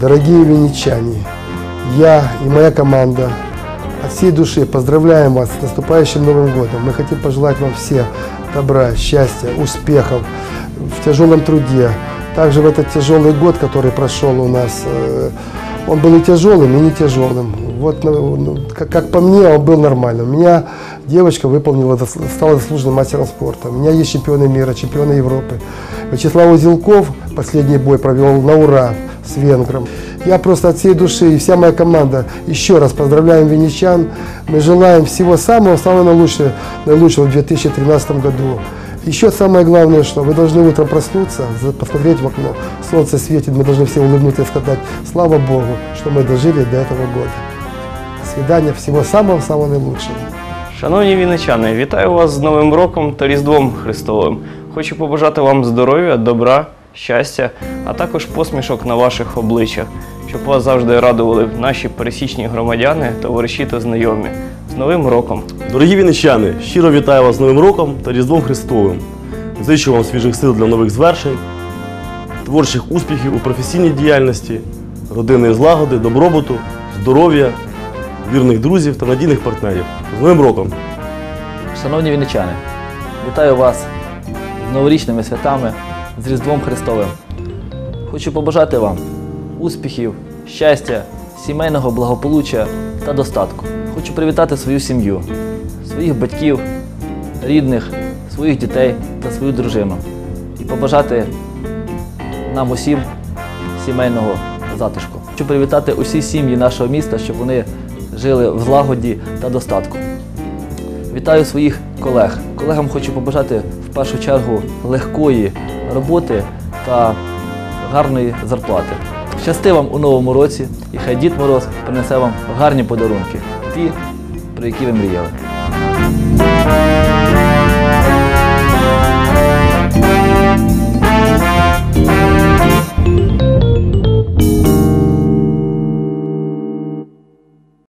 Дорогие винничане, я и моя команда от всей души поздравляем вас с наступающим Новым годом. Мы хотим пожелать вам всех добра, счастья, успехов в тяжелом труде. Также в этот тяжелый год, который прошел у нас, э, он был и тяжелым, и не тяжелым. Вот, ну, ну, как, как по мне, он был нормальным. У меня девочка выполнила, стала заслуженным мастером спорта. У меня есть чемпионы мира, чемпионы Европы. Вячеслав Узелков последний бой провел на ура с венгром. Я просто от всей души и вся моя команда еще раз поздравляем венечан. Мы желаем всего самого-самого наилучшего, наилучшего в 2013 году. Еще самое главное, что вы должны утром проснуться, за- посмотреть в окно, солнце светит, мы должны все улыбнуться и сказать, слава Богу, что мы дожили до этого года. До свидания, всего самого-самого наилучшего. Шановні вінничани, вітаю вас з Новим роком та Різдвом Христовим. Хочу побажати вам здоров'я, добра, щастя, а також посмішок на ваших обличчях, щоб вас завжди радували наші пересічні громадяни, товариші та знайомі. З Новим роком! Дорогі вінничани, щиро вітаю вас з Новим роком та Різдвом Христовим. Зичу вам свіжих сил для нових звершень, творчих успіхів у професійній діяльності, родинної злагоди, добробуту, здоров'я, вірних друзів та надійних партнерів. З Новим роком! Шановні вінничани, вітаю вас з новорічними святами, з Різдвом Христовим. Хочу побажати вам успіхів, щастя, сімейного благополуччя та достатку. Хочу привітати свою сім'ю, своїх батьків, рідних, своїх дітей та свою дружину. І побажати нам усім сімейного затишку. Хочу привітати усі сім'ї нашого міста, щоб вони жили в злагоді та достатку. Вітаю своїх колег. Колегам хочу побажати в першу чергу легкої роботи та гарної зарплати. Щасти вам у новому році і хай Дід Мороз принесе вам гарні подарунки, ті, про які ви мріяли.